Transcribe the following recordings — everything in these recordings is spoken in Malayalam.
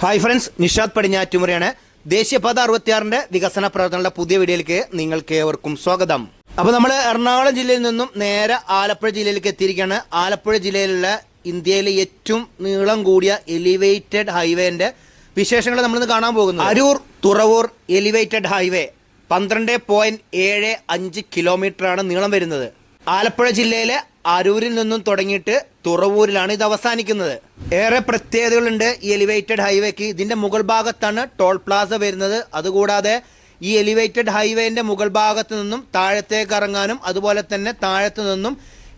Hi friends Nishad പടിഞ്ഞാറ്റുമുറയാണ്. ദേശീയപാത അറുപത്തിയാറിന്റെ വികസന പ്രവർത്തനങ്ങളുടെ പുതിയ വീഡിയോയിലേക്ക് നിങ്ങൾക്ക് ഏവർക്കും സ്വാഗതം. അപ്പോൾ നമ്മൾ എറണാകുളം ജില്ലയിൽ നിന്നും നേരെ ആലപ്പുഴ ജില്ലയിലേക്ക് എത്തിയിരിക്കുകയാണ്. ആലപ്പുഴ ജില്ലയിലുള്ള ഇന്ത്യയിലെ ഏറ്റവും നീളം കൂടിയ എലിവേറ്റഡ് ഹൈവേന്റെ വിശേഷങ്ങൾ നമ്മളിന്ന് കാണാൻ പോകുന്നു അരൂർ തുറവൂർ എലിവേറ്റഡ് ഹൈവേ പന്ത്രണ്ട് പോയിന്റ് ഏഴ് അഞ്ച് കിലോമീറ്റർ ആണ് നീളം വരുന്നത്. ആലപ്പുഴ ജില്ലയിലെ അരൂരിൽ നിന്നും തുടങ്ങിയിട്ട് തുറവൂരിലാണ് ഇത് അവസാനിക്കുന്നത്. ഏറെ പ്രത്യേകതകളുണ്ട് ഈ എലിവേറ്റഡ് ഹൈവേക്ക് ഇതിന്റെ മുകൾ ഭാഗത്താണ് ടോൾ പ്ലാസ വരുന്നത്. അതുകൂടാതെ ഈ എലിവേറ്റഡ് ഹൈവേന്റെ മുകൾ ഭാഗത്ത് നിന്നും താഴത്തേക്ക് ഇറങ്ങാനും അതുപോലെ തന്നെ താഴത്ത് നിന്നും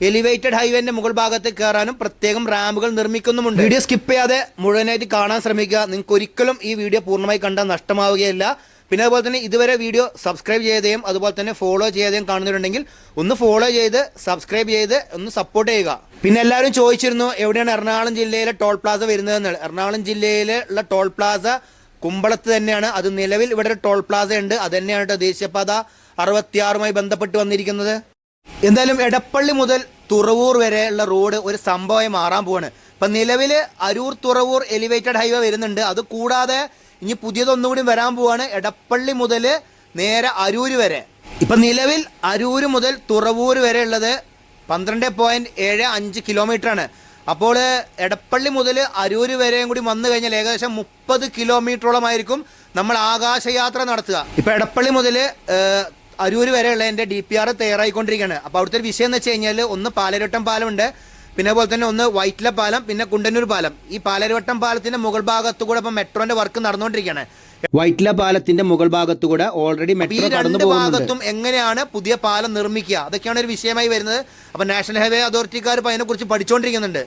എലിവേറ്റഡ് ഹൈവേന്റെ മുകൾ ഭാഗത്ത് കയറാനും പ്രത്യേകം റാമ്പുകൾ നിർമ്മിക്കുന്നുമുണ്ട്. വീഡിയോ സ്കിപ്പ് ചെയ്യാതെ മുഴുവനായിട്ട് കാണാൻ ശ്രമിക്കുക. നിങ്ങൾക്ക് ഒരിക്കലും ഈ വീഡിയോ പൂർണമായി കണ്ടാൽ നഷ്ടമാവുകയില്ല. പിന്നെ അതുപോലെ തന്നെ ഇതുവരെ വീഡിയോ സബ്സ്ക്രൈബ് ചെയ്തേയും അതുപോലെ തന്നെ ഫോളോ ചെയ്തേയും കാണുന്നുണ്ടെങ്കിൽ ഒന്ന് ഫോളോ ചെയ്ത് സബ്സ്ക്രൈബ് ചെയ്ത് ഒന്ന് സപ്പോർട്ട് ചെയ്യുക. പിന്നെ എല്ലാവരും ചോദിച്ചിരുന്നു എവിടെയാണ് എറണാകുളം ജില്ലയിലെ ടോൾ പ്ലാസ വരുന്നതെന്ന്. എറണാകുളം ജില്ലയിലെ ഉള്ള ടോൾ പ്ലാസ കുമ്പളത്ത് തന്നെയാണ്. അത് നിലവിൽ ഇവിടെ ഒരു ടോൾ പ്ലാസ ഉണ്ട്. അത് തന്നെയാണ് ദേശീയപാത അറുപത്തിയാറുമായി ബന്ധപ്പെട്ട് വന്നിരിക്കുന്നത്. എന്തായാലും എടപ്പള്ളി മുതൽ തുറവൂർ വരെയുള്ള റോഡ് ഒരു സംഭവമായി മാറാൻ പോവാണ്. ഇപ്പം നിലവിൽ അരൂർ തുറവൂർ എലിവേറ്റഡ് ഹൈവേ വരുന്നുണ്ട്. അത് കൂടാതെ ഇനി പുതിയതൊന്നുകൂടി വരാൻ പോവാണ് എടപ്പള്ളി മുതൽ നേരെ അരൂര് വരെ. ഇപ്പം നിലവിൽ അരൂര് മുതൽ തുറവൂർ വരെ ഉള്ളത് പന്ത്രണ്ട് പോയിന്റ് ഏഴ് അഞ്ച് കിലോമീറ്റർ ആണ്. അപ്പോൾ എടപ്പള്ളി മുതൽ അരൂര് വരെയും കൂടി വന്നു കഴിഞ്ഞാൽ ഏകദേശം മുപ്പത് കിലോമീറ്ററോളമായിരിക്കും നമ്മൾ ആകാശയാത്ര നടത്തുക. ഇപ്പൊ എടപ്പള്ളി മുതൽ അരൂര് വരെയുള്ള എന്റെ ഡി പി ആർ തയ്യാറായിക്കൊണ്ടിരിക്കുകയാണ്. അപ്പോൾ അവിടുത്തെ വിഷയം എന്ന് വെച്ച് കഴിഞ്ഞാൽ ഒന്ന് പാലരട്ടം പാലമുണ്ട്. പിന്നെ അതുപോലെ തന്നെ ഒന്ന് വൈറ്റില പാലം പിന്നെ കുണ്ടന്നൂർ പാലം. ഈ പാലരുവട്ടം പാലത്തിന്റെ മുകൾ ഭാഗത്തു കൂടെ ഇപ്പം മെട്രോന്റെ വർക്ക് നടന്നുകൊണ്ടിരിക്കുകയാണ്. വൈറ്റില പാലത്തിന്റെ മുകൾ ഭാഗത്തു കൂടെ ഓൾറെഡി മെട്രോ കടന്നു ഭാഗത്തും എങ്ങനെയാണ് പുതിയ പാലം നിർമ്മിക്കുക? അതൊക്കെയാണ് ഒരു വിഷയമായി വരുന്നത്. അപ്പൊ നാഷണൽ ഹൈവേ അതോറിറ്റിക്കാർ ഇപ്പൊ അതിനെക്കുറിച്ച് പഠിച്ചുകൊണ്ടിരിക്കുന്നുണ്ട്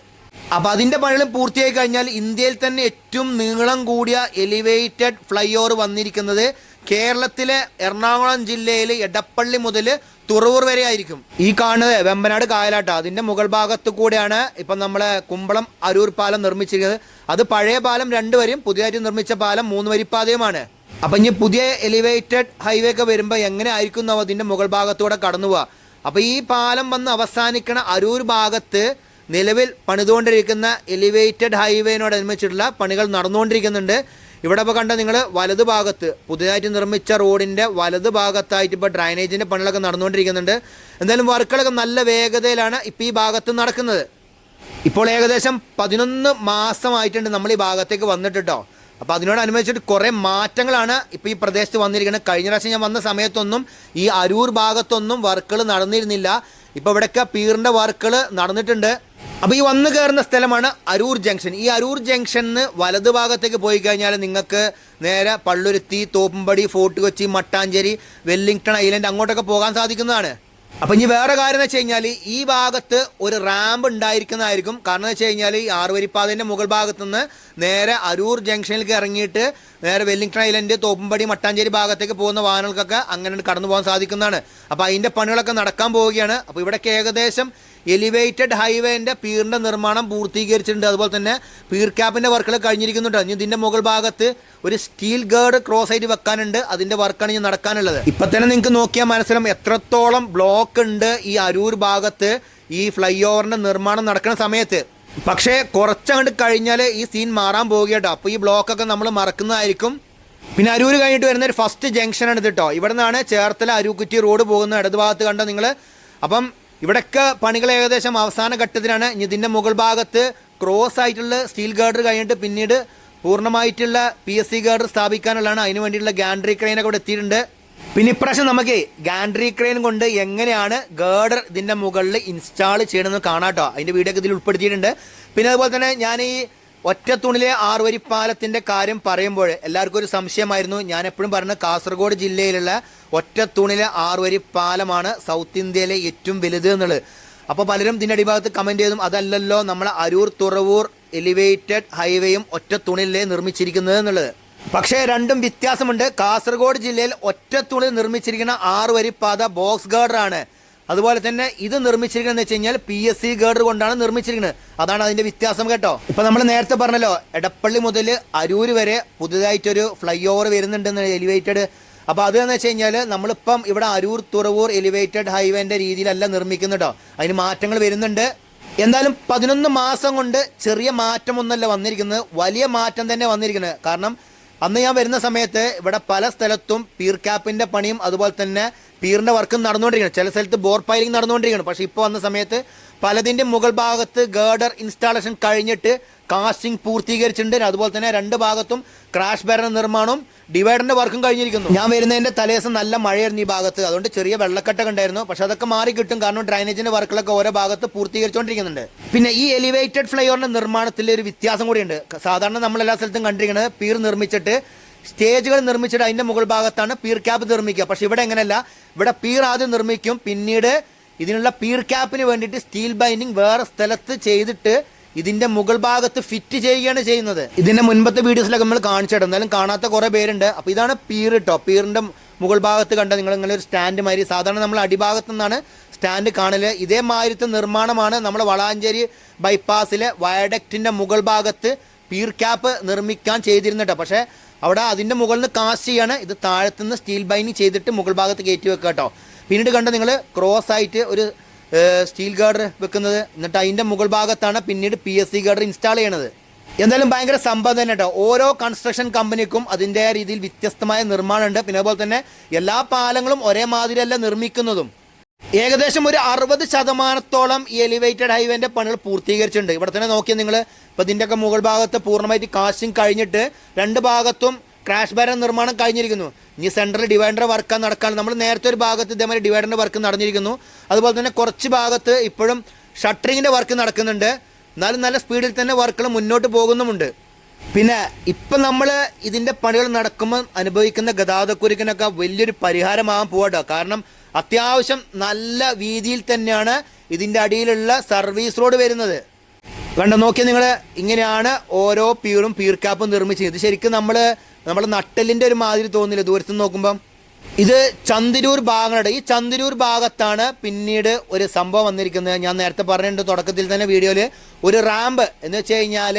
അപ്പൊ അതിന്റെ പണികളും പൂർത്തിയായി കഴിഞ്ഞാൽ ഇന്ത്യയിൽ തന്നെ ഏറ്റവും നീളം കൂടിയ എലിവേറ്റഡ് ഫ്ലൈ ഓവർ വന്നിരിക്കുന്നത് കേരളത്തിലെ എറണാകുളം ജില്ലയിൽ എടപ്പള്ളി മുതൽ തുറവൂർ വരെ ആയിരിക്കും. ഈ കാണുന്നത് വെമ്പനാട് കായലാട്ട. അതിന്റെ മുകൾ ഭാഗത്ത് കൂടെയാണ് ഇപ്പം നമ്മളെ കുമ്പളം അരൂർ പാലം നിർമ്മിച്ചിരിക്കുന്നത്. അത് പഴയ പാലം രണ്ട് വരിയും പുതിയതായിട്ട് നിർമ്മിച്ച പാലം മൂന്ന് വരിപ്പാതയുമാണ്. അപ്പം ഇനി പുതിയ എലിവേറ്റഡ് ഹൈവേ ഒക്കെ വരുമ്പോൾ എങ്ങനെ ആയിരിക്കും അതിന്റെ മുകൾ ഭാഗത്തൂടെ കടന്നു പോവുക അപ്പോൾ ഈ പാലം വന്ന് അവസാനിക്കണ അരൂർ ഭാഗത്ത് നിലവിൽ പണിതുകൊണ്ടിരിക്കുന്ന എലിവേറ്റഡ് ഹൈവേനോടനുബന്ധിച്ചിട്ടുള്ള പണികൾ നടന്നുകൊണ്ടിരിക്കുന്നുണ്ട്. ഇവിടെ ഇപ്പോൾ കണ്ട നിങ്ങൾ വലത് ഭാഗത്ത് പുതിയതായിട്ട് നിർമ്മിച്ച റോഡിന്റെ വലത് ഭാഗത്തായിട്ട് ഇപ്പോൾ ഡ്രൈനേജിന്റെ പണികളൊക്കെ നടന്നുകൊണ്ടിരിക്കുന്നുണ്ട്. എന്തായാലും വർക്കുകളൊക്കെ നല്ല വേഗതയിലാണ് ഇപ്പോൾ ഈ ഭാഗത്ത് നടക്കുന്നത്. ഇപ്പോൾ ഏകദേശം പതിനൊന്ന് മാസമായിട്ടുണ്ട് നമ്മൾ ഈ ഭാഗത്തേക്ക് വന്നിട്ട് കേട്ടോ അപ്പോൾ അതിനോടനുബന്ധിച്ചിട്ട് കുറേ മാറ്റങ്ങളാണ് ഇപ്പോൾ ഈ പ്രദേശത്ത് വന്നിരിക്കുന്നത്. കഴിഞ്ഞ പ്രാവശ്യം ഞാൻ വന്ന സമയത്തൊന്നും ഈ അരൂർ ഭാഗത്തൊന്നും വർക്കുകൾ നടന്നിരുന്നില്ല. ഇപ്പോൾ ഇവിടെയൊക്കെ പീറിന്റെ വർക്കുകൾ നടന്നിട്ടുണ്ട്. അപ്പോൾ ഈ വന്നു കയറുന്ന സ്ഥലമാണ് അരൂർ ജംഗ്ഷൻ. ഈ അരൂർ ജംഗ്ഷനിന്ന് വലത് ഭാഗത്തേക്ക് പോയി കഴിഞ്ഞാൽ നിങ്ങൾക്ക് നേരെ Palluruthy Thoppumpady fort Kochi Mattancherry Wellington island അങ്ങോട്ടൊക്കെ പോകാൻ സാധിക്കുന്നതാണ്. അപ്പം ഇനി വേറെ കാര്യം എന്ന് വെച്ച് കഴിഞ്ഞാൽ ഈ ഭാഗത്ത് ഒരു റാമ്പ് ഉണ്ടായിരിക്കുന്നതായിരിക്കും. കാരണം എന്ന് വെച്ച് കഴിഞ്ഞാൽ ഈ ആറുവരിപ്പാതേന്റെ മുകൾ ഭാഗത്തു നിന്ന് നേരെ അരൂർ ജംഗ്ഷനിലേക്ക് ഇറങ്ങിയിട്ട് നേരെ വെല്ലിംഗ്ടൺ ഐലൻഡ് തോപ്പുംപടി മട്ടാഞ്ചേരി ഭാഗത്തേക്ക് പോകുന്ന വാഹനങ്ങൾക്കൊക്കെ അങ്ങനെ കടന്നു പോകാൻ സാധിക്കുന്നതാണ്. അപ്പോൾ അതിന്റെ പണികളൊക്കെ നടക്കാൻ പോവുകയാണ്. അപ്പോൾ ഇവിടെ ഏകദേശം എലിവേറ്റഡ് ഹൈവേന്റെ പീറിന്റെ നിർമ്മാണം പൂർത്തീകരിച്ചിട്ടുണ്ട്. അതുപോലെ തന്നെ പീർ ക്യാപ്പിന്റെ വർക്കുകൾ കഴിഞ്ഞിരിക്കുന്നുണ്ട്. ഇനി ഇതിന്റെ മുകൾ ഭാഗത്ത് ഒരു സ്റ്റീൽ ഗേർഡ് ക്രോസ് ആയിട്ട് വെക്കാനുണ്ട്. അതിന്റെ വർക്കാണ് ഇനി നടക്കാനുള്ളത്. ഇപ്പം തന്നെ നിങ്ങൾക്ക് നോക്കിയാൽ മനസ്സിലാവും എത്രത്തോളം ബ്ലോക്ക് ഉണ്ട് ഈ അരൂർ ഭാഗത്ത് ഈ ഫ്ലൈ ഓവറിന്റെ നിർമ്മാണം നടക്കുന്ന സമയത്ത്. പക്ഷേ കുറച്ചങ്ങോട്ട് കഴിഞ്ഞാൽ ഈ സീൻ മാറാൻ പോവുകട്ടോ അപ്പോൾ ഈ ബ്ലോക്കൊക്കെ നമ്മൾ മറക്കുന്നതായിരിക്കും. പിന്നെ അരൂർ കഴിഞ്ഞിട്ട് വരുന്ന ഒരു ഫസ്റ്റ് ജംഗ്ഷനാണ് ഇത് കേട്ടോ. ഇവിടെ നിന്നാണ് ചേർത്തല അരൂക്കുറ്റി റോഡ് പോകുന്ന ഇടതുഭാഗത്ത് കണ്ടോ നിങ്ങൾ? അപ്പം ഇവിടെയൊക്കെ പണികൾ ഏകദേശം അവസാന ഘട്ടത്തിലാണ്. ഇനി ഇതിന്റെ മുകൾ ഭാഗത്ത് ക്രോസ് ആയിട്ടുള്ള സ്റ്റീൽ ഗാർഡർ കഴിഞ്ഞിട്ട് പിന്നീട് പൂർണമായിട്ടുള്ള പി എസ് സി ഗാർഡർ സ്ഥാപിക്കാനുള്ളതാണ്. അതിന് വേണ്ടിയിട്ടുള്ള ഗാൻഡ്രി ക്രെയിനൊക്കെ ഇവിടെ എത്തിയിട്ടുണ്ട്. പിന്നെ ഇപ്രാവശ്യം നമുക്ക് ഗാൻഡ്രി ക്രെയിൻ കൊണ്ട് എങ്ങനെയാണ് ഗേർഡർ ഇതിന്റെ മുകളിൽ ഇൻസ്റ്റാൾ ചെയ്യണമെന്ന് കാണാട്ടോ അതിന്റെ വീഡിയോ ഇതിൽ ഉൾപ്പെടുത്തിയിട്ടുണ്ട്. പിന്നെ അതുപോലെ തന്നെ ഞാൻ ഈ ഒറ്റത്തൂണിലെ ആറുവരിപ്പാലത്തിന്റെ കാര്യം പറയുമ്പോൾ എല്ലാവർക്കും ഒരു സംശയമായിരുന്നു. ഞാൻ എപ്പോഴും പറഞ്ഞ കാസർഗോഡ് ജില്ലയിലുള്ള ഒറ്റത്തൂണിലെ ആറുവരിപ്പാലമാണ് സൗത്ത് ഇന്ത്യയിലെ ഏറ്റവും വലുത് എന്നുള്ളത്. അപ്പോൾ പലരും ഇതിന്റെ അടിഭാഗത്ത് കമന്റ് ചെയ്തും അതല്ലല്ലോ നമ്മളെ അരൂർ തുറവൂർ എലിവേറ്റഡ് ഹൈവേയും ഒറ്റത്തൂണിലെ നിർമ്മിച്ചിരിക്കുന്നത് എന്നുള്ളത്. പക്ഷേ രണ്ടും വ്യത്യാസമുണ്ട്. കാസർഗോഡ് ജില്ലയിൽ ഒറ്റത്തുണിൽ നിർമ്മിച്ചിരിക്കുന്ന ആറുവരിപ്പാത ബോക്സ് ഗാർഡറാണ്. അതുപോലെ തന്നെ ഇത് നിർമ്മിച്ചിരിക്കുന്നത് വെച്ച് കഴിഞ്ഞാൽ പി എസ് സി ഗേർഡർ കൊണ്ടാണ് നിർമ്മിച്ചിരിക്കുന്നത്. അതാണ് അതിന്റെ വ്യത്യാസം കേട്ടോ. ഇപ്പൊ നമ്മൾ നേരത്തെ പറഞ്ഞല്ലോ എടപ്പള്ളി മുതൽ അരൂര് വരെ പുതുതായിട്ടൊരു ഫ്ലൈ ഓവർ വരുന്നുണ്ടെന്ന് എലിവേറ്റഡ് അപ്പോൾ അത് എന്ന് വെച്ച് കഴിഞ്ഞാൽ നമ്മളിപ്പം ഇവിടെ അരൂർ തുറവൂർ എലിവേറ്റഡ് ഹൈവേന്റെ രീതിയിലല്ല നിർമ്മിക്കുന്നത് കേട്ടോ. അതിന് മാറ്റങ്ങൾ വരുന്നുണ്ട്. എന്തായാലും പതിനൊന്ന് മാസം കൊണ്ട് ചെറിയ മാറ്റമൊന്നല്ല വന്നിരിക്കുന്നത്. വലിയ മാറ്റം തന്നെ വന്നിരിക്കുന്നത്. കാരണം അന്ന് ഞാൻ വരുന്ന സമയത്ത് ഇവിടെ പല സ്ഥലത്തും പീർ ക്യാപ്പിന്റെ പണിയും അതുപോലെ തന്നെ പീറിന്റെ വർക്കും നടന്നുകൊണ്ടിരിക്കുകയാണ് ചില സ്ഥലത്ത് ബോർ പൈലിംഗ് നടന്നുകൊണ്ടിരിക്കുകയാണ് പക്ഷെ ഇപ്പോൾ വന്ന സമയത്ത് പലതിന്റെ മുകൾ ഭാഗത്ത് ഗേഡർ ഇൻസ്റ്റാളേഷൻ കഴിഞ്ഞിട്ട് കാസ്റ്റിംഗ് പൂർത്തീകരിച്ചിട്ടുണ്ട്. അതുപോലെ തന്നെ രണ്ട് ഭാഗത്തും ക്രാഷ് ബാരൻ നിർമ്മാണം ഡിവൈഡറിന്റെ വർക്കും കഴിഞ്ഞിരിക്കുന്നു. ഞാൻ വരുന്നതിന്റെ തലേദിവസം നല്ല മഴയായിരുന്നു ഈ ഭാഗത്ത്. അതുകൊണ്ട് ചെറിയ വെള്ളക്കെട്ടൊക്കെ ഉണ്ടായിരുന്നു. പക്ഷെ അതൊക്കെ മാറി കിട്ടും. കാരണം ഡ്രൈനേജിന്റെ വർക്കുകളൊക്കെ ഓരോ ഭാഗത്ത് പൂർത്തീകരിച്ചുകൊണ്ടിരിക്കുന്നുണ്ട്. പിന്നെ ഈ എലിവേറ്റഡ് ഫ്ലൈഓവറിന്റെ നിർമ്മാണത്തിൽ ഒരു വ്യത്യാസം കൂടിയുണ്ട്. സാധാരണ നമ്മൾ എല്ലാ സ്ഥലത്തും കണ്ടിരിക്കുന്നത് പീർ നിർമ്മിച്ചിട്ട് സ്റ്റേജുകൾ നിർമ്മിച്ചിട്ട് അതിന്റെ മുകൾ ഭാഗത്താണ് പീർ ക്യാപ്പ് നിർമ്മിക്കുക. പക്ഷെ ഇവിടെ എങ്ങനെയല്ല ഇവിടെ പീർ ആദ്യം നിർമ്മിക്കും. പിന്നീട് ഇതിനുള്ള പീർ ക്യാപ്പിന് വേണ്ടിയിട്ട് സ്റ്റീൽ ബൈൻഡിങ് വേറെ സ്ഥലത്ത് ചെയ്തിട്ട് ഇതിന്റെ മുകൾ ഭാഗത്ത് ഫിറ്റ് ചെയ്യുകയാണ് ചെയ്യുന്നത്. ഇതിന്റെ മുൻപത്തെ വീഡിയോസിലൊക്കെ നമ്മൾ കാണിച്ചിട്ട് എന്നാലും കാണാത്ത കുറെ പേരുണ്ട്. അപ്പൊ ഇതാണ് പീർ കേട്ടോ പീറിന്റെ മുകൾ ഭാഗത്ത് കണ്ട നിങ്ങൾ ഇങ്ങനെ ഒരു സ്റ്റാൻഡ് മാതിരി സാധാരണ നമ്മൾ അടിഭാഗത്തു നിന്നാണ് സ്റ്റാൻഡ് കാണൽ. ഇതേമാതിരത്തെ നിർമ്മാണമാണ് നമ്മുടെ വളാഞ്ചേരി ബൈപ്പാസിലെ വയഡക്റ്റിന്റെ മുകൾ ഭാഗത്ത് പീർ ക്യാപ്പ് നിർമ്മിക്കാൻ ചെയ്തിരുന്നിട്ട് പക്ഷേ അവിടെ അതിന്റെ മുകളിൽ നിന്ന് കാസ്റ്റ് ചെയ്യാണ്. ഇത് താഴത്തുനിന്ന് സ്റ്റീൽ ബൈനിങ് ചെയ്തിട്ട് മുകൾ ഭാഗത്ത് കയറ്റി വെക്കുക കേട്ടോ പിന്നീട് കണ്ട നിങ്ങൾ ക്രോസ് ആയിട്ട് ഒരു സ്റ്റീൽ ഗാർഡർ വെക്കുന്നത്. എന്നിട്ട് അതിന്റെ മുകൾ ഭാഗത്താണ് പിന്നീട് P S C girder install ചെയ്യണത്. എന്തായാലും ഭയങ്കര സംഭവം തന്നെ കേട്ടോ. ഓരോ കൺസ്ട്രക്ഷൻ കമ്പനിക്കും അതിന്റെ രീതിയിൽ വ്യത്യസ്തമായ നിർമ്മാണമുണ്ട്. പിന്നെ അതുപോലെ തന്നെ എല്ലാ പാലങ്ങളും ഒരേ മാതിരിയല്ല നിർമ്മിക്കുന്നതും. ഏകദേശം ഒരു അറുപത് ശതമാനത്തോളം ഈ എലിവേറ്റഡ് ഹൈവേന്റെ പണികൾ പൂർത്തീകരിച്ചിട്ടുണ്ട്. ഇവിടെ തന്നെ നോക്കിയാൽ നിങ്ങൾ ഇപ്പം ഇതിന്റെയൊക്കെ മുകൾ ഭാഗത്ത് പൂർണമായിട്ട് കാസ്റ്റിംഗ് കഴിഞ്ഞിട്ട് രണ്ട് ഭാഗത്തും ക്രാഷ് ബാരൻ നിർമ്മാണം കഴിഞ്ഞിരിക്കുന്നു. ഇനി സെൻട്രൽ ഡിവൈഡർ വർക്ക് നടക്കാൻ. നമ്മൾ നേരത്തെ ഒരു ഭാഗത്ത് ഇതേമാതിരി ഡിവൈഡറിന്റെ വർക്ക് നടന്നിരിക്കുന്നു. അതുപോലെ തന്നെ കുറച്ച് ഭാഗത്ത് ഇപ്പോഴും ഷട്ടറിങ്ങിന്റെ വർക്ക് നടക്കുന്നുണ്ട്. എന്നാലും നല്ല സ്പീഡിൽ തന്നെ വർക്കുകൾ മുന്നോട്ട് പോകുന്നുമുണ്ട്. പിന്നെ ഇപ്പം നമ്മൾ ഇതിന്റെ പണികൾ നടക്കുമ്പോൾ അനുഭവിക്കുന്ന ഗതാഗതക്കുരുക്കിനൊക്കെ വലിയൊരു പരിഹാരമാകാൻ പോകട്ടോ കാരണം അത്യാവശ്യം നല്ല വീതിയിൽ തന്നെയാണ് ഇതിന്റെ അടിയിലുള്ള സർവീസ് റോഡ് വരുന്നത്. കണ്ടോ നോക്കിയാൽ നിങ്ങൾ ഇങ്ങനെയാണ് ഓരോ പീറും പീർക്കാപ്പും നിർമ്മിച്ചത് ഇത് ശരിക്കും നമ്മൾ നമ്മുടെ നട്ടലിന്റെ ഒരു മാതിരി തോന്നില്ല? ദൂരത്ത് നോക്കുമ്പം. ഇത് ചന്ദിരൂർ ഭാഗങ്ങളുടെ ഈ ചന്ദിരൂർ ഭാഗത്താണ് പിന്നീട് ഒരു സംഭവം വന്നിരിക്കുന്നത്. ഞാൻ നേരത്തെ പറഞ്ഞിട്ടുണ്ട് തുടക്കത്തിൽ തന്നെ വീഡിയോയിൽ ഒരു റാമ്പ് എന്ന് വെച്ച് കഴിഞ്ഞാൽ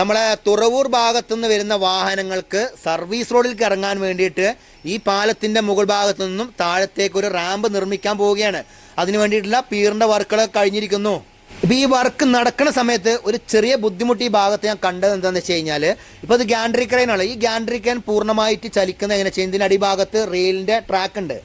നമ്മളെ തുറവൂർ ഭാഗത്തു നിന്ന് വരുന്ന വാഹനങ്ങൾക്ക് സർവീസ് റോഡിലേക്ക് ഇറങ്ങാൻ വേണ്ടിയിട്ട് ഈ പാലത്തിന്റെ മുകൾ ഭാഗത്തു നിന്നും താഴത്തേക്ക് ഒരു റാമ്പ് നിർമ്മിക്കാൻ പോവുകയാണ്. അതിന് വേണ്ടിയിട്ടുള്ള പീറിന്റെ വർക്കുകൾ കഴിഞ്ഞിരിക്കുന്നു. ഇപ്പൊ ഈ വർക്ക് നടക്കുന്ന സമയത്ത് ഒരു ചെറിയ ബുദ്ധിമുട്ട് ഈ ഭാഗത്ത് ഞാൻ കണ്ടത് എന്താണെന്ന് വെച്ച് കഴിഞ്ഞാൽ ഇപ്പൊ ഇത് ഗാൻഡ്രി ക്രെയിനാണ് ഈ ഗാൻഡ്രി ക്രെയിൻ പൂർണമായിട്ട് ചലിക്കുന്ന എങ്ങനെ? വെച്ചാൽ ഇതിന്റെ അടിഭാഗത്ത് റെയിലിന്റെ ട്രാക്ക് ഉണ്ട്.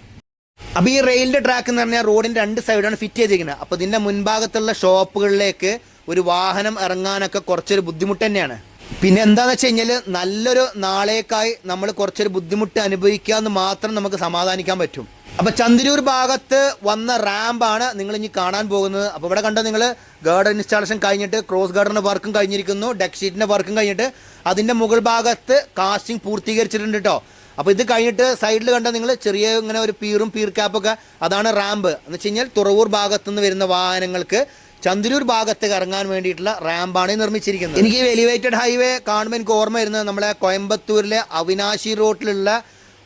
അപ്പൊ ഈ റെയിലിന്റെ ട്രാക്ക് എന്ന് പറഞ്ഞാൽ റോഡിന്റെ രണ്ട് സൈഡാണ് ഫിറ്റ് ചെയ്തിരിക്കുന്നത്. അപ്പൊ ഇതിന്റെ മുൻഭാഗത്തുള്ള ഷോപ്പുകളിലേക്ക് ഒരു വാഹനം ഇറങ്ങാനൊക്കെ കുറച്ചൊരു ബുദ്ധിമുട്ട് തന്നെയാണ്. പിന്നെ എന്താന്ന് വെച്ച് കഴിഞ്ഞാൽ നല്ലൊരു നാളേക്കായി നമ്മൾ കുറച്ചൊരു ബുദ്ധിമുട്ട് അനുഭവിക്കുക എന്ന് മാത്രം നമുക്ക് സമാധാനിക്കാൻ പറ്റും. അപ്പൊ ചന്ദ്രൂർ ഭാഗത്ത് വന്ന റാമ്പാണ് നിങ്ങൾ ഇനി കാണാൻ പോകുന്നത്. അപ്പൊ ഇവിടെ കണ്ടോ നിങ്ങൾ ഗാർഡൻ ഇൻസ്റ്റാളേഷൻ കഴിഞ്ഞിട്ട് ക്രോസ് ഗാർഡറിന്റെ വർക്കും കഴിഞ്ഞിരിക്കുന്നു. ഡെക്ക് ഷീറ്റിന്റെ വർക്കും കഴിഞ്ഞിട്ട് അതിന്റെ മുകൾ ഭാഗത്ത് കാസ്റ്റിംഗ് പൂർത്തീകരിച്ചിട്ടുണ്ട് കേട്ടോ അപ്പൊ ഇത് കഴിഞ്ഞിട്ട് സൈഡിൽ കണ്ട നിങ്ങൾ ചെറിയ ഇങ്ങനെ ഒരു പീറും പീർ ക്യാപ്പൊക്കെ. അതാണ് റാമ്പ്. എന്ന് വെച്ച് കഴിഞ്ഞാൽ തുറവൂർ ഭാഗത്തുനിന്ന് വരുന്ന വാഹനങ്ങൾക്ക് ചന്ദ്രൂർ ഭാഗത്ത് ഇറങ്ങാൻ വേണ്ടിയിട്ടുള്ള റാമ്പാണ് നിർമ്മിച്ചിരിക്കുന്നത്. എനിക്ക് എലിവേറ്റഡ് ഹൈവേ കാണുമ്പോൾ എനിക്ക് ഓർമ്മ വരുന്നത് നമ്മളെ കോയമ്പത്തൂരിലെ അവിനാശി റോഡിലുള്ള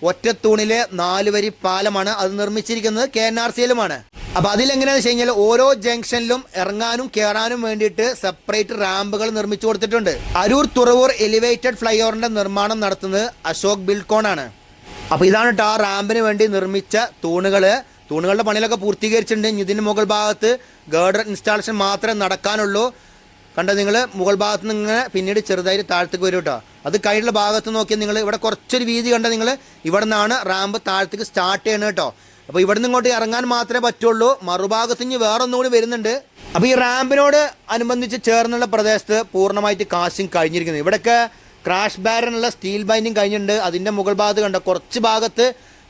ഒറ്റത്തൂണിലെ നാല് വരി പാലമാണ് അത് നിർമ്മിച്ചിരിക്കുന്നത് കെ എൻ ആർ സിയിലുമാണ്. അപ്പൊ അതിലെങ്ങനെയാണെന്ന് വെച്ച് കഴിഞ്ഞാൽ ഓരോ ജംഗ്ഷനിലും ഇറങ്ങാനും കയറാനും വേണ്ടിയിട്ട് സെപ്പറേറ്റ് റാമ്പുകൾ നിർമ്മിച്ചു കൊടുത്തിട്ടുണ്ട്. അരൂർ തുറവൂർ എലിവേറ്റഡ് ഫ്ലൈ ഓവറിന്റെ നിർമ്മാണം നടത്തുന്നത് അശോക് ബിൽക്കോൺ ആണ് അപ്പൊ ഇതാണ് ആ റാമ്പിന് വേണ്ടി നിർമ്മിച്ച തൂണുകൾ. തൂണുകളുടെ പണികളൊക്കെ പൂർത്തീകരിച്ചിട്ടുണ്ട്. ഇനി ഇതിന്റെ മുകൾ ഭാഗത്ത് ഗേർഡർ ഇൻസ്റ്റാളേഷൻ മാത്രമേ നടക്കാനുള്ളൂ. കണ്ട നിങ്ങൾ? മുകൾ ഭാഗത്ത് നിന്ന് പിന്നീട് ചെറുതായിട്ട് താഴത്തേക്ക് വരും കേട്ടോ. അത് കഴിഞ്ഞുള്ള ഭാഗത്ത് നോക്കിയാൽ നിങ്ങൾ ഇവിടെ കുറച്ചൊരു വീതി കണ്ട നിങ്ങൾ? ഇവിടെ നിന്നാണ് റാമ്പ് താഴത്തേക്ക് സ്റ്റാർട്ട് ചെയ്യണം കേട്ടോ. അപ്പോൾ ഇവിടെ നിന്ന് ഇങ്ങോട്ട് ഇറങ്ങാൻ മാത്രമേ പറ്റുള്ളൂ. മറുഭാഗത്ത് ഇനി വേറെ ഒന്നുകൂടി വരുന്നുണ്ട്. അപ്പോൾ ഈ റാമ്പിനോട് അനുബന്ധിച്ച് ചേർന്നുള്ള പ്രദേശത്ത് പൂർണമായിട്ട് കാശും കഴിഞ്ഞിരിക്കുന്നത് ഇവിടെയൊക്കെ ക്രാഷ് ബാരനുള്ള സ്റ്റീൽ ബൈൻഡിങ് കഴിഞ്ഞിട്ടുണ്ട്. അതിന്റെ മുകൾ ഭാഗത്ത് കണ്ട? കുറച്ച് ഭാഗത്ത്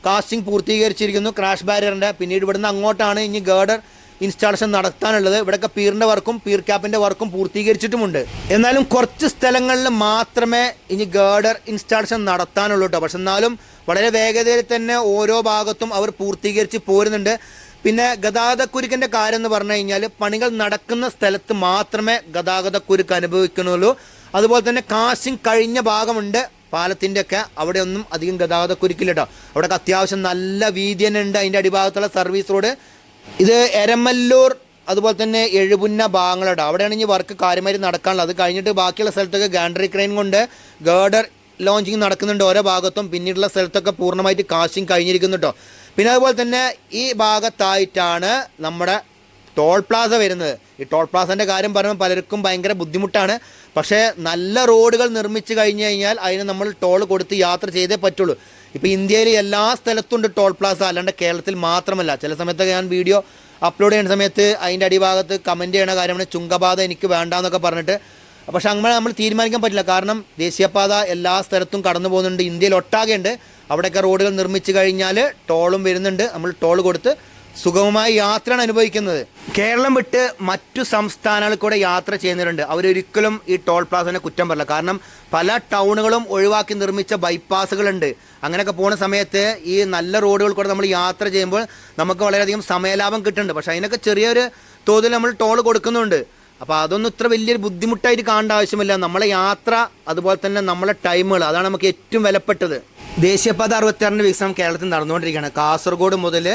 കാസ്റ്റിംഗ് പൂർത്തീകരിച്ചിരിക്കുന്നു. ക്രാഷ് ബാരിയറിന്റെ പിന്നീട് ഇവിടുന്ന് അങ്ങോട്ടാണ് ഇനി ഗേർഡർ ഇൻസ്റ്റാളേഷൻ നടത്താനുള്ളത്. ഇവിടെയൊക്കെ പീറിന്റെ വർക്കും പീർ ക്യാപ്പിന്റെ വർക്കും പൂർത്തീകരിച്ചിട്ടുമുണ്ട്. എന്നാലും കുറച്ച് സ്ഥലങ്ങളിൽ മാത്രമേ ഇനി ഗേർഡർ ഇൻസ്റ്റാളേഷൻ നടത്താനുള്ളൂ കേട്ടോ. പക്ഷെ എന്നാലും വളരെ വേഗതയിൽ തന്നെ ഓരോ ഭാഗത്തും അവർ പൂർത്തീകരിച്ച് പോരുന്നുണ്ട്. പിന്നെ ഗതാഗതക്കുരുക്കിന്റെ കാര്യം എന്ന് പറഞ്ഞു കഴിഞ്ഞാൽ പണികൾ നടക്കുന്ന സ്ഥലത്ത് മാത്രമേ ഗതാഗതക്കുരുക്ക് അനുഭവിക്കുന്നുള്ളൂ. അതുപോലെ തന്നെ കാശിങ് കഴിഞ്ഞ ഭാഗമുണ്ട്. പാലത്തിന്റെ ഒക്കെ അവിടെ ഒന്നും അധികം ഗതാഗതക്കുരുക്കില്ല കേട്ടോ അവിടെയൊക്കെ അത്യാവശ്യം നല്ല വീതി തന്നെ ഉണ്ട് അതിന്റെ അടിഭാഗത്തുള്ള സർവീസ് റോഡ്. ഇത് എരമല്ലൂർ അതുപോലെ തന്നെ എഴുപുന്ന ഭാഗങ്ങളുണ്ട് അവിടെയാണ് ഇനി വർക്ക് കാര്യമായി നടക്കാനുള്ളത്. അത് കഴിഞ്ഞിട്ട് ബാക്കിയുള്ള സ്ഥലത്തൊക്കെ ഗാൻഡറി ക്രെയിൻ കൊണ്ട് ഗേർഡർ ലോഞ്ചിങ് നടക്കുന്നുണ്ട് ഓരോ ഭാഗത്തും. പിന്നീടുള്ള സ്ഥലത്തൊക്കെ പൂർണമായിട്ട് കാശിങ് കഴിഞ്ഞിരിക്കുന്നു കേട്ടോ പിന്നെ അതുപോലെ തന്നെ ഈ ഭാഗത്തായിട്ടാണ് നമ്മുടെ ടോൾ പ്ലാസ വരുന്നത്. ഈ ടോൾ പ്ലാസന്റെ കാര്യം പറയുമ്പോൾ പലർക്കും ഭയങ്കര ബുദ്ധിമുട്ടാണ്. പക്ഷേ നല്ല റോഡുകൾ നിർമ്മിച്ചു കഴിഞ്ഞു കഴിഞ്ഞാൽ അതിന് നമ്മൾ ടോൾ കൊടുത്ത് യാത്ര ചെയ്തേ പറ്റുള്ളൂ. ഇപ്പോൾ ഇന്ത്യയിൽ എല്ലാ സ്ഥലത്തും ഉണ്ട് ടോൾ പ്ലാസ അല്ലാണ്ട് കേരളത്തിൽ മാത്രമല്ല. ചില സമയത്തൊക്കെ ഞാൻ വീഡിയോ അപ്ലോഡ് ചെയ്യുന്ന സമയത്ത് അതിന്റെ അടിഭാഗത്ത് കമന്റ് ചെയ്യണ കാര്യമാണ് ചുങ്കപാത എനിക്ക് വേണ്ടാന്നൊക്കെ പറഞ്ഞിട്ട്. പക്ഷേ അങ്ങനെ നമ്മൾ തീരുമാനിക്കാൻ പറ്റില്ല. കാരണം ദേശീയപാത എല്ലാ സ്ഥലത്തും കടന്നു പോകുന്നുണ്ട്. ഇന്ത്യയിൽ ഒട്ടാകെ ഉണ്ട് അവിടെയൊക്കെ റോഡുകൾ നിർമ്മിച്ചു കഴിഞ്ഞാൽ ടോളും വരുന്നുണ്ട്. നമ്മൾ ടോൾ കൊടുത്ത് സുഗമമായ യാത്രയാണ് അനുഭവിക്കുന്നത്. കേരളം വിട്ട് മറ്റു സംസ്ഥാനങ്ങളിൽ കൂടെ യാത്ര ചെയ്യുന്നവരുണ്ട്. അവരൊരിക്കലും ഈ ടോൾ പ്ലാസനെ കുറ്റം പറയില്ല. കാരണം പല ടൗണുകളും ഒഴിവാക്കി നിർമ്മിച്ച ബൈപ്പാസുകളുണ്ട്. അങ്ങനെയൊക്കെ പോകുന്ന സമയത്ത് ഈ നല്ല റോഡുകൾ കൂടെ നമ്മൾ യാത്ര ചെയ്യുമ്പോൾ നമുക്ക് വളരെയധികം സമയലാഭം കിട്ടുന്നുണ്ട്. പക്ഷേ അതിനൊക്കെ ചെറിയൊരു തോതിൽ നമ്മൾ ടോൾ കൊടുക്കുന്നുണ്ട്. അപ്പോൾ അതൊന്നും ഇത്ര വലിയൊരു ബുദ്ധിമുട്ടായിട്ട് കാണേണ്ട ആവശ്യമില്ല. നമ്മളെ യാത്ര അതുപോലെ തന്നെ നമ്മളെ ടൈമുകൾ അതാണ് നമുക്ക് ഏറ്റവും വിലപ്പെട്ടത്. ദേശീയപാത അറുപത്തിയാറിന്റെ വികസനം കേരളത്തിൽ നടന്നുകൊണ്ടിരിക്കുകയാണ്. കാസർഗോഡ് മുതൽ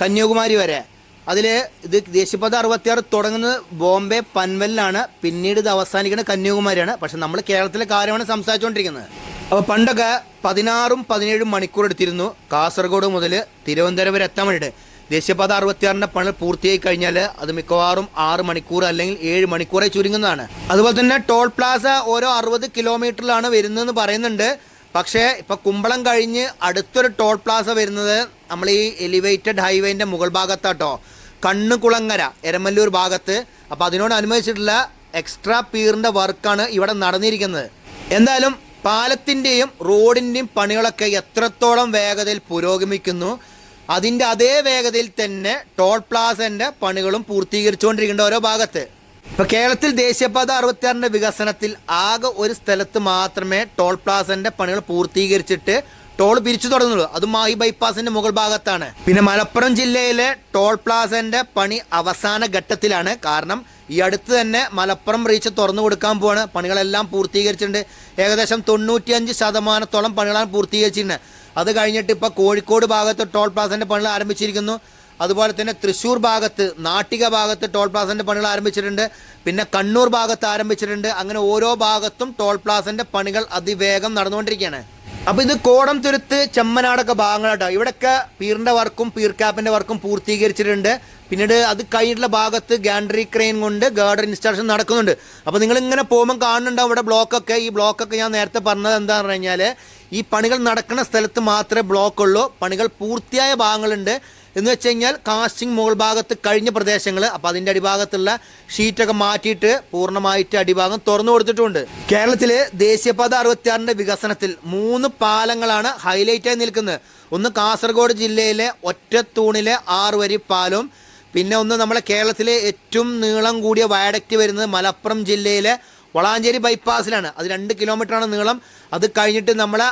കന്യാകുമാരി വരെ. അതിൽ ഇത് ദേശീയപാത അറുപത്തിയാറ് തുടങ്ങുന്നത് ബോംബെ പൻവലിലാണ്. പിന്നീട് ഇത് അവസാനിക്കുന്നത് കന്യാകുമാരിയാണ്. പക്ഷെ നമ്മൾ കേരളത്തിലെ കാര്യമാണ് സംസാരിച്ചുകൊണ്ടിരിക്കുന്നത്. അപ്പോൾ പണ്ടൊക്കെ പതിനാറും പതിനേഴും മണിക്കൂർ എടുത്തിരുന്നു. കാസർഗോഡ് മുതൽ തിരുവനന്തപുരം വരെ എത്താൻ വേണ്ടിയിട്ട്. ദേശീയപാത അറുപത്തിയാറിന്റെ പണി പൂർത്തിയായി കഴിഞ്ഞാൽ അത് മിക്കവാറും ആറ് മണിക്കൂർ അല്ലെങ്കിൽ ഏഴ് മണിക്കൂറെ ചുരുങ്ങുന്നതാണ്. അതുപോലെ തന്നെ ടോൾ പ്ലാസ ഓരോ അറുപത് കിലോമീറ്ററിലാണ് വരുന്നതെന്ന് പറയുന്നുണ്ട്. പക്ഷേ ഇപ്പോൾ കുമ്പളം കഴിഞ്ഞ് അടുത്തൊരു ടോൾ പ്ലാസ വരുന്നത് നമ്മൾ ഈ എലിവേറ്റഡ് ഹൈവേന്റെ മുകൾ ഭാഗത്താട്ടോ. കണ്ണുകുളങ്ങര എരമല്ലൂർ ഭാഗത്ത്. അപ്പോൾ അതിനോടനുബന്ധിച്ചിട്ടുള്ള എക്സ്ട്രാ പീറിന്റെ വർക്കാണ് ഇവിടെ നടന്നിരിക്കുന്നത്. എന്തായാലും പാലത്തിന്റെയും റോഡിന്റെയും പണികളൊക്കെ എത്രത്തോളം വേഗതയിൽ പുരോഗമിക്കുന്നു അതിന്റെ അതേ വേഗതയിൽ തന്നെ ടോൾ പ്ലാസന്റെ പണികളും പൂർത്തീകരിച്ചുകൊണ്ടിരിക്കേണ്ട ഓരോ ഭാഗത്ത്. ഇപ്പൊ കേരളത്തിൽ ദേശീയപാത അറുപത്തിയാറിന്റെ വികസനത്തിൽ ആകെ ഒരു സ്ഥലത്ത് മാത്രമേ ടോൾ പ്ലാസന്റെ പണികൾ പൂർത്തീകരിച്ചിട്ട് ടോൾ പിരിച്ചു തുടങ്ങുന്നുള്ളൂ. അത് മാഹി ബൈപ്പാസിന്റെ മുകൾ ഭാഗത്താണ്. പിന്നെ മലപ്പുറം ജില്ലയിലെ ടോൾ പ്ലാസന്റെ പണി അവസാന ഘട്ടത്തിലാണ്. കാരണം ഈ അടുത്ത് തന്നെ മലപ്പുറം റീച്ച് തുറന്നു കൊടുക്കാൻ പോവാണ്. പണികളെല്ലാം പൂർത്തീകരിച്ചിട്ടുണ്ട്. ഏകദേശം തൊണ്ണൂറ്റിയഞ്ച് ശതമാനത്തോളം പണികളാണ് പൂർത്തീകരിച്ചിട്ടുണ്ട്. അത് കഴിഞ്ഞിട്ട് ഇപ്പോൾ കോഴിക്കോട് ഭാഗത്ത് ടോൾ പ്ലാസന്റെ പണികൾ ആരംഭിച്ചിരിക്കുന്നു. അതുപോലെ തന്നെ തൃശ്ശൂർ ഭാഗത്ത് നാട്ടിക ഭാഗത്ത് ടോൾ പ്ലാസന്റെ പണികൾ ആരംഭിച്ചിട്ടുണ്ട്. പിന്നെ കണ്ണൂർ ഭാഗത്ത് ആരംഭിച്ചിട്ടുണ്ട്. അങ്ങനെ ഓരോ ഭാഗത്തും ടോൾ പ്ലാസന്റെ പണികൾ അതിവേഗം നടന്നുകൊണ്ടിരിക്കുകയാണ്. അപ്പൊ ഇത് കോടം തുരുത്ത് ചെമ്മനാടൊക്കെ ഭാഗങ്ങളാട്ടോ. ഇവിടെയൊക്കെ പീറിന്റെ വർക്കും പീർ ക്യാപ്പിന്റെ വർക്കും പൂർത്തീകരിച്ചിട്ടുണ്ട്. പിന്നീട് അത് കഴിഞ്ഞിട്ടുള്ള ഭാഗത്ത് ഗാൻഡറി ക്രെയിൻ കൊണ്ട് ഗാർഡർ ഇൻസ്റ്റാളേഷൻ നടക്കുന്നുണ്ട്. അപ്പോൾ നിങ്ങൾ ഇങ്ങനെ പോകുമ്പോൾ കാണുന്നുണ്ടാവും ഇവിടെ ബ്ലോക്കൊക്കെ. ഈ ബ്ലോക്കൊക്കെ ഞാൻ നേരത്തെ പറഞ്ഞത് എന്താണെന്ന് പറഞ്ഞു ഈ പണികൾ നടക്കുന്ന സ്ഥലത്ത് മാത്രമേ ബ്ലോക്ക് ഉള്ളൂ. പണികൾ പൂർത്തിയായ ഭാഗങ്ങളുണ്ട്. എന്ന് വെച്ച് കഴിഞ്ഞാൽ കാസ്റ്റിംഗ് മുകൾ ഭാഗത്ത് കഴിഞ്ഞ പ്രദേശങ്ങൾ അപ്പോൾ അതിന്റെ അടിഭാഗത്തുള്ള ഷീറ്റൊക്കെ മാറ്റിയിട്ട് പൂർണമായിട്ട് അടിഭാഗം തുറന്നു കൊടുത്തിട്ടുണ്ട്. കേരളത്തിലെ ദേശീയപാത അറുപത്തിയാറിന്റെ വികസനത്തിൽ മൂന്ന് പാലങ്ങളാണ് ഹൈലൈറ്റായി നിൽക്കുന്നത്. ഒന്ന് കാസർഗോഡ് ജില്ലയിലെ ഒറ്റത്തൂണിലെ ആറ് വരി പാലവും പിന്നെ ഒന്ന് നമ്മളെ കേരളത്തിലെ ഏറ്റവും നീളം കൂടിയ വയഡക്റ്റ് വരുന്നത് മലപ്പുറം ജില്ലയിലെ വളാഞ്ചേരി ബൈപ്പാസിലാണ് അത് രണ്ട് കിലോമീറ്ററാണ് നീളം. അത് കഴിഞ്ഞിട്ട് നമ്മളെ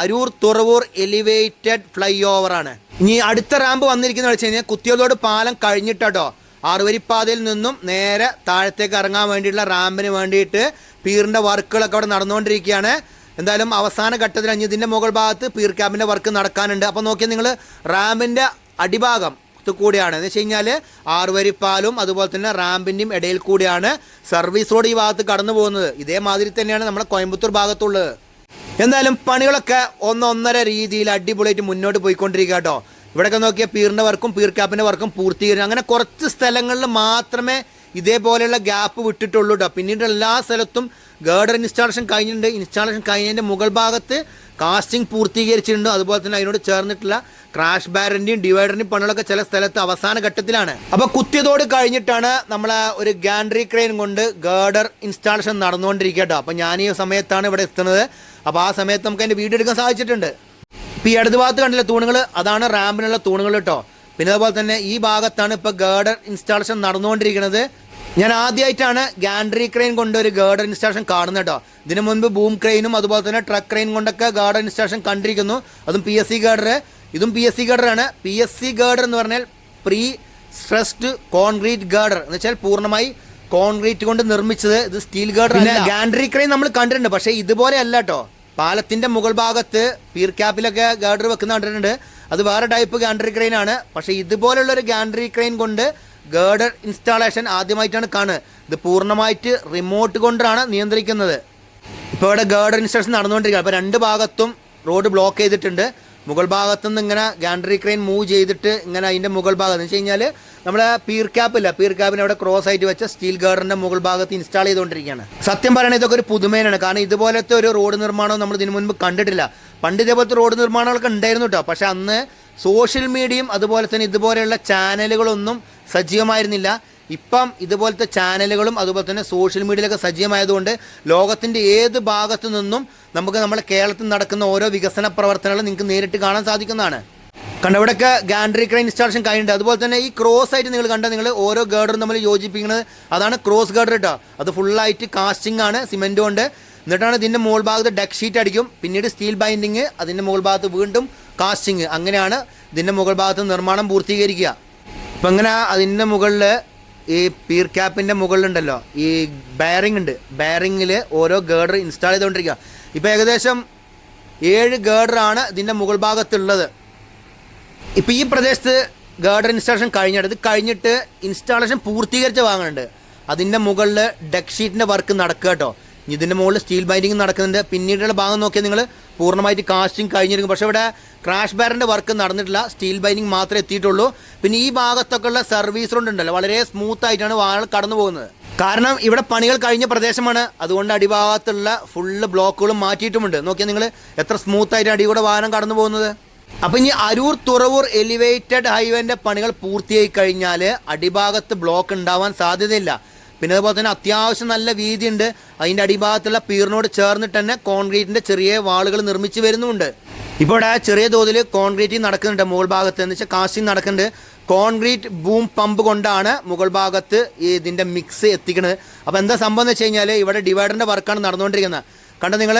അരൂർ തുറവൂർ എലിവേറ്റഡ് ഫ്ലൈ ഓവറാണ് ഇനി അടുത്ത റാമ്പ് വന്നിരിക്കുന്നത് വെച്ച് കഴിഞ്ഞാൽ കുത്തിയതോട് പാലം കഴിഞ്ഞിട്ടോ ആറുവരിപ്പാതയിൽ നിന്നും നേരെ താഴത്തേക്ക് ഇറങ്ങാൻ വേണ്ടിയിട്ടുള്ള റാമ്പിന് വേണ്ടിയിട്ട് പീറിന്റെ വർക്കുകളൊക്കെ അവിടെ നടന്നുകൊണ്ടിരിക്കുകയാണ്. എന്തായാലും അവസാന ഘട്ടത്തിൽ അഞ്ഞ് മുകൾ ഭാഗത്ത് പീർ ക്യാമ്പിന്റെ വർക്ക് നടക്കാനുണ്ട്. അപ്പോൾ നോക്കിയാൽ നിങ്ങൾ റാമ്പിന്റെ അടിഭാഗം കൂടിയാണ്. എന്ന് വെച്ച് കഴിഞ്ഞാൽ ആറുവരിപ്പാലും അതുപോലെ തന്നെ റാമ്പിന്റെയും ഇടയിൽ കൂടിയാണ് സർവീസ് റോഡ് ഈ ഭാഗത്ത് കടന്നു പോകുന്നത് ഇതേമാതിരി തന്നെയാണ് നമ്മുടെ കോയമ്പത്തൂർ ഭാഗത്തുള്ളത്. എന്തായാലും പണികളൊക്കെ ഒന്നൊന്നര രീതിയിൽ അടിപൊളിയായിട്ട് മുന്നോട്ട് പോയിക്കൊണ്ടിരിക്കുക കേട്ടോ. ഇവിടെയൊക്കെ നോക്കിയാൽ പീറിന്റെ വർക്കും പീർ ക്യാപ്പിന്റെ വർക്കും പൂർത്തീകരിക്കും അങ്ങനെ കുറച്ച് സ്ഥലങ്ങളിൽ മാത്രമേ ഇതേപോലെയുള്ള ഗ്യാപ്പ് വിട്ടിട്ടുള്ളൂ കേട്ടോ. പിന്നീട് എല്ലാ സ്ഥലത്തും ഗേർഡർ ഇൻസ്റ്റാളേഷൻ കഴിഞ്ഞിട്ടുണ്ട്. ഇൻസ്റ്റാളേഷൻ കഴിഞ്ഞതിന്റെ മുകൾ ഭാഗത്ത് കാസ്റ്റിംഗ് പൂർത്തീകരിച്ചിട്ടുണ്ട്. അതുപോലെ തന്നെ അതിനോട് ചേർന്നിട്ടുള്ള ക്രാഷ് ബാരന്റെയും ഡിവൈഡറിന്റെയും പണികളൊക്കെ ചില സ്ഥലത്ത് അവസാന ഘട്ടത്തിലാണ്. അപ്പോൾ കുത്തിയതോട് കഴിഞ്ഞിട്ടാണ് നമ്മൾ ഒരു ഗാൻഡ്രി ക്രെയിൻ കൊണ്ട് ഗേർഡർ ഇൻസ്റ്റാളേഷൻ നടന്നുകൊണ്ടിരിക്കുക കേട്ടോ. അപ്പോൾ ഞാൻ ഈ സമയത്താണ് ഇവിടെ എത്തുന്നത്. അപ്പോൾ ആ സമയത്ത് നമുക്ക് അതിന്റെ വീഡിയോ എടുക്കാൻ സാധിച്ചിട്ടുണ്ട്. ഇപ്പോൾ ഈ ഇടത് ഭാഗത്ത് കണ്ടില്ല തൂണുകൾ അതാണ് റാമ്പിനുള്ള തൂണുകൾ കേട്ടോ പിന്നെ അതുപോലെ തന്നെ ഈ ഭാഗത്താണ് ഇപ്പോൾ ഗേർഡർ ഇൻസ്റ്റാളേഷൻ നടന്നുകൊണ്ടിരിക്കുന്നത്. ഞാൻ ആദ്യമായിട്ടാണ് ഗാൻഡ്രി ക്രെയിൻ കൊണ്ട് ഒരു ഗേഡർ ഇൻസ്റ്റാളേഷൻ കാണുന്നത് കേട്ടോ ഇതിനു മുൻപ് ബൂം ക്രെയിനും അതുപോലെ തന്നെ ട്രക്ക് ക്രെയിൻ കൊണ്ടൊക്കെ ഗേഡർ ഇൻസ്റ്റാളേഷൻ കണ്ടിരിക്കുന്നു. അതും പി എസ് സി ഗേർഡർ. ഇതും പി എസ് സി ഗേർഡറാണ് പി എസ് സി ഗേഡർ എന്ന് പറഞ്ഞാൽ പ്രീ സ്ട്രെസ്ഡ് കോൺക്രീറ്റ് ഗേഡർ എന്ന് വെച്ചാൽ പൂർണമായി കോൺക്രീറ്റ് കൊണ്ട് നിർമ്മിച്ചത് ഇത് steel girder gantry gantry crane നമ്മൾ കണ്ടിട്ടുണ്ട്. പക്ഷേ ഇതുപോലെ അല്ല കേട്ടോ പാലത്തിന്റെ മുകൾ ഭാഗത്ത് പീർ ക്യാപ്പിലൊക്കെ ഗാർഡർ വെക്കുന്ന കണ്ടിട്ടുണ്ട്. അത് വേറെ ടൈപ്പ് ഗാൻഡറി ക്രെയിൻ ആണ്. പക്ഷേ ഇതുപോലുള്ള ഒരു ഗാൻഡറി ക്രെയിൻ കൊണ്ട് ഗേർഡർ ഇൻസ്റ്റാളേഷൻ ആദ്യമായിട്ടാണ് കാണുക. ഇത് പൂർണമായിട്ട് റിമോട്ട് കൊണ്ടാണ് നിയന്ത്രിക്കുന്നത്. ഇപ്പോൾ ഇവിടെ ഗേർഡർ ഇൻസ്റ്റാളേഷൻ നടന്നുകൊണ്ടിരിക്കുകയാണ്. അപ്പോൾ രണ്ട് ഭാഗത്തും റോഡ് ബ്ലോക്ക് ചെയ്തിട്ടുണ്ട്. മുകൾ ഭാഗത്തു നിന്ന് ഇങ്ങനെ ഗാൻഡറി ക്രെയിൻ മൂവ് ചെയ്തിട്ട് ഇങ്ങനെ അതിന്റെ മുകൾ ഭാഗം. എന്ന് വെച്ച് കഴിഞ്ഞാൽ നമ്മുടെ പീർ ക്യാപ്പ് ഇല്ല. പീർ ക്യാപ്പിന് അവിടെ ക്രോസ് ആയിട്ട് വെച്ച സ്റ്റീൽ ഗാർഡറിന്റെ മുകൾ ഭാഗത്ത് ഇൻസ്റ്റാൾ ചെയ്തുകൊണ്ടിരിക്കുകയാണ്. സത്യം പറയുന്നത് ഇതൊക്കെ ഒരു പുതുമേനാണ്. കാരണം ഇതുപോലത്തെ ഒരു റോഡ് നിർമ്മാണം നമ്മൾ ഇതിനു മുൻപ് കണ്ടിട്ടില്ല. പണ്ട് ഇതേപോലത്തെ റോഡ് നിർമ്മാണങ്ങളൊക്കെ ഉണ്ടായിരുന്നു കേട്ടോ പക്ഷേ അന്ന് സോഷ്യൽ മീഡിയയും അതുപോലെ തന്നെ ഇതുപോലെയുള്ള ചാനലുകളൊന്നും സജീവമായിരുന്നില്ല. ഇപ്പം ഇതുപോലത്തെ ചാനലുകളും അതുപോലെ തന്നെ സോഷ്യൽ മീഡിയയിലൊക്കെ സജീവമായതുകൊണ്ട് ലോകത്തിന്റെ ഏത് ഭാഗത്തു നിന്നും നമുക്ക് നമ്മുടെ കേരളത്തിൽ നടക്കുന്ന ഓരോ വികസന പ്രവർത്തനങ്ങളും നിങ്ങൾക്ക് നേരിട്ട് കാണാൻ സാധിക്കുന്നതാണ്. കണ്ട ഇവിടെയൊക്കെ ഗാൻഡ്രി ക്രൈൻ ഇൻസ്റ്റാളേഷൻ കഴിഞ്ഞിട്ടുണ്ട്. അതുപോലെ തന്നെ ഈ ക്രോസ് ആയിട്ട് നിങ്ങൾ കണ്ട നിങ്ങൾ ഓരോ ഗേഡറും നമ്മൾ യോജിപ്പിക്കുന്നത് അതാണ് ക്രോസ് ഗേഡർ കേട്ടോ അത് ഫുള്ളായിട്ട് കാസ്റ്റിംഗ് ആണ് സിമെന്റ് കൊണ്ട് എന്നിട്ടാണ് ഇതിന്റെ മുകൾ ഭാഗത്ത് ഡെക്ക് ഷീറ്റ് അടിക്കും. പിന്നീട് സ്റ്റീൽ ബൈൻഡിങ് അതിന്റെ മുകൾ ഭാഗത്ത് വീണ്ടും കാസ്റ്റിംഗ് അങ്ങനെയാണ് ഇതിന്റെ മുകൾ ഭാഗത്ത് നിർമ്മാണം പൂർത്തീകരിക്കുക. അപ്പം അങ്ങനെ അതിന്റെ മുകളിൽ ഈ പീർ ക്യാപ്പിന്റെ മുകളിലുണ്ടല്ലോ. ഈ ബയറിംഗ് ഉണ്ട്. ബയറിങ്ങിൽ ഓരോ ഗേഡർ ഇൻസ്റ്റാൾ ചെയ്തുകൊണ്ടിരിക്കുക ഇപ്പോൾ ഏകദേശം ഏഴ് ഗേഡറാണ് ഇതിന്റെ മുകൾ ഭാഗത്തുള്ളത്. ഇപ്പോൾ ഈ പ്രദേശത്ത് ഗേഡർ ഇൻസ്റ്റാളേഷൻ കഴിഞ്ഞിട്ട് ഇത് കഴിഞ്ഞിട്ട് ഇൻസ്റ്റാളേഷൻ പൂർത്തീകരിച്ച് വാങ്ങുന്നുണ്ട് അതിന്റെ മുകളിൽ ഡെക്ക് ഷീറ്റിന്റെ വർക്ക് നടക്കുക കേട്ടോ ഇതിന്റെ മുകളിൽ സ്റ്റീൽ ബൈൻഡിങ് നടക്കുന്നുണ്ട്. പിന്നീടുള്ള ഭാഗം നോക്കിയാൽ നിങ്ങൾ പൂർണമായിട്ട് കാസ്റ്റിംഗ് കഴിഞ്ഞിരിക്കും. പക്ഷേ ഇവിടെ ക്രാഷ് ബാരന്റെ വർക്ക് നടന്നിട്ടില്ല. സ്റ്റീൽ ബൈൻഡിങ് മാത്രമേ എത്തിയിട്ടുള്ളൂ. പിന്നെ ഈ ഭാഗത്തൊക്കെ ഉള്ള സർവീസ് റോഡ് ഉണ്ടല്ലോ. വളരെ സ്മൂത്ത് ആയിട്ടാണ് വാഹനങ്ങൾ കടന്നു പോകുന്നത്. കാരണം ഇവിടെ പണികൾ കഴിഞ്ഞ പ്രദേശമാണ്. അതുകൊണ്ട് അടിഭാഗത്തുള്ള ഫുള്ള് ബ്ലോക്കുകളും മാറ്റിയിട്ടുമുണ്ട്. നോക്കിയാൽ നിങ്ങൾ എത്ര സ്മൂത്ത് ആയിട്ട് അടി കൂടെ വാഹനം കടന്നു പോകുന്നത്. അപ്പം ഇനി അരൂർ തുറവൂർ എലിവേറ്റഡ് ഹൈവേന്റെ പണികൾ പൂർത്തിയായി കഴിഞ്ഞാൽ അടിഭാഗത്ത് ബ്ലോക്ക് ഉണ്ടാവാൻ സാധ്യതയില്ല. പിന്നെ അതുപോലെ തന്നെ അത്യാവശ്യം നല്ല വീതിയുണ്ട്. അതിന്റെ അടിഭാഗത്തുള്ള പീറിനോട് ചേർന്നിട്ട് തന്നെ കോൺക്രീറ്റിന്റെ ചെറിയ വാളുകൾ നിർമ്മിച്ചു വരുന്നുമുണ്ട്. ഇപ്പോൾ ഇവിടെ ചെറിയ തോതിൽ കോൺക്രീറ്റ് നടക്കുന്നുണ്ട് മുകൾ ഭാഗത്ത്. എന്ന് വെച്ചാൽ കാസ്റ്റിംഗ് നടക്കുന്നുണ്ട്. കോൺക്രീറ്റ് ബൂം പമ്പ് കൊണ്ടാണ് മുകൾ ഭാഗത്ത് ഈ ഇതിന്റെ മിക്സ് എത്തിക്കുന്നത്. അപ്പോൾ എന്താ സംഭവം എന്ന് വെച്ച് കഴിഞ്ഞാൽ ഇവിടെ ഡിവൈഡറിന്റെ വർക്കാണ് നടന്നുകൊണ്ടിരിക്കുന്നത്. കണ്ടോ നിങ്ങൾ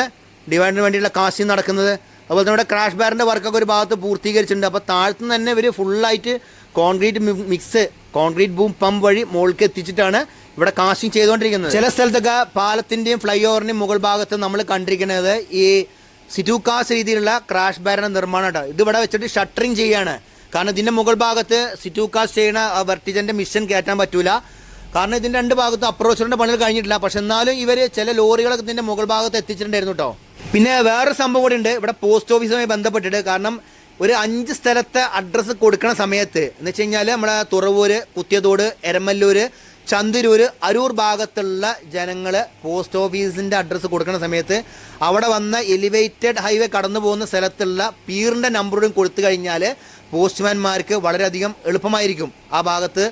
ഡിവൈഡറിന് വേണ്ടിയുള്ള കാസ്റ്റിംഗ് നടക്കുന്നത്. അതുപോലെ തന്നെ ഇവിടെ ക്രാഷ് ബാറിന്റെ വർക്കൊക്കെ ഒരു ഭാഗത്ത് പൂർത്തീകരിച്ചിട്ടുണ്ട്. അപ്പോൾ താഴത്ത് തന്നെ ഇവർ ഫുള്ളായിട്ട് concrete mix concrete boom pump വഴി മുകളിലേക്ക് എത്തിച്ചിട്ടാണ് ഇവിടെ കാസ്റ്റിംഗ് ചെയ്തുകൊണ്ടിരിക്കുന്നത്. ചില സ്ഥലത്തൊക്കെ പാലത്തിന്റെയും ഫ്ലൈ ഓവറിന്റെയും മുകൾ ഭാഗത്ത് നമ്മൾ കണ്ടിരിക്കുന്നത് ഈ സിറ്റൂക്കാസ് രീതിയിലുള്ള ക്രാഷ് നിർമ്മാണം കേട്ടോ. ഇത് ഇവിടെ വെച്ചിട്ട് ഷട്ടറിങ് ചെയ്യാണ്. കാരണം ഇതിന്റെ മുകൾ ഭാഗത്ത് സിറ്റൂക്കാസ് ചെയ്യുന്ന വെർട്ടിജന്റെ മിഷൻ കയറ്റാൻ പറ്റൂല. കാരണം ഇതിന്റെ രണ്ട് ഭാഗത്തും അപ്രോച്ചറിന്റെ പണികൾ കഴിഞ്ഞിട്ടില്ല. പക്ഷെ എന്നാലും ഇവർ ചില ലോറികളൊക്കെ ഇതിന്റെ മുകൾ ഭാഗത്ത് എത്തിച്ചിട്ടുണ്ടായിരുന്നു കേട്ടോ. പിന്നെ വേറൊരു സംഭവം കൂടി ഉണ്ട്. ഇവിടെ പോസ്റ്റ് ഓഫീസുമായി ബന്ധപ്പെട്ടിട്ട് കാരണം ഒരു അഞ്ച് സ്ഥലത്തെ അഡ്രസ്സ് കൊടുക്കുന്ന സമയത്ത് എന്ന് വെച്ച് കഴിഞ്ഞാൽ നമ്മുടെ തുറവൂര് കുത്തിയതോട് എരമല്ലൂര് ചന്ദരൂര് അരൂർ ഭാഗത്തുള്ള ജനങ്ങൾ പോസ്റ്റ് ഓഫീസിന്റെ അഡ്രസ്സ് കൊടുക്കുന്ന സമയത്ത് അവിടെ വന്ന എലിവേറ്റഡ് ഹൈവേ കടന്നു പോകുന്ന സ്ഥലത്തുള്ള പീറിന്റെ നമ്പറും കൊടുത്തു കഴിഞ്ഞാൽ പോസ്റ്റ്മാൻമാർക്ക് വളരെയധികം എളുപ്പമായിരിക്കും ആ ഭാഗത്ത്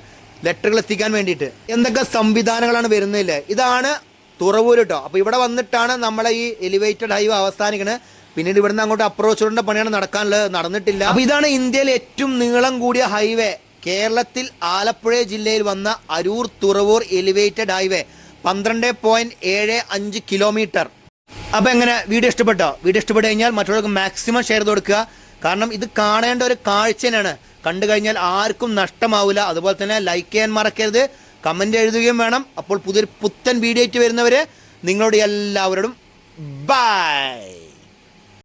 ലെറ്ററുകൾ എത്തിക്കാൻ വേണ്ടിയിട്ട്. എന്തൊക്കെ സംവിധാനങ്ങളാണ് വരുന്നില്ലേ ഇതാണ് തുറവൂർ കേട്ടോ അപ്പോൾ ഇവിടെ വന്നിട്ടാണ് നമ്മളെ ഈ എലിവേറ്റഡ് ഹൈവേ അവസാനിക്കുന്നത് പിന്നീട് ഇവിടുന്ന് അങ്ങോട്ട് അപ്രോച്ച് റോഡിന്റെ പണിയാണ് നടക്കാനുള്ളത്. നടന്നിട്ടില്ല. അപ്പോൾ ഇതാണ് ഇന്ത്യയിലെ ഏറ്റവും നീളം കൂടിയ ഹൈവേ കേരളത്തിൽ ആലപ്പുഴ ജില്ലയിൽ വന്ന അരൂർ തുറവൂർ എലിവേറ്റഡ് ഹൈവേ പന്ത്രണ്ട് പോയിന്റ് ഏഴ് അഞ്ച് കിലോമീറ്റർ അപ്പോൾ എങ്ങനെ? വീഡിയോ ഇഷ്ടപ്പെട്ടോ? വീഡിയോ ഇഷ്ടപ്പെട്ട് കഴിഞ്ഞാൽ മറ്റുള്ളവർക്ക് മാക്സിമം ഷെയർ ചെയ്ത് കൊടുക്കുക. കാരണം ഇത് കാണേണ്ട ഒരു കാഴ്ച തന്നെയാണ്. കണ്ടു കഴിഞ്ഞാൽ ആർക്കും നഷ്ടമാവില്ല അതുപോലെ തന്നെ ലൈക്ക് ചെയ്യാൻ മറക്കരുത്. കമന്റ് എഴുതുകയും വേണം. അപ്പോൾ പുതിയൊരു പുത്തൻ വീഡിയോ ആയിട്ട് വരുന്നവരെ നിങ്ങളോട് എല്ലാവരോടും ബൈ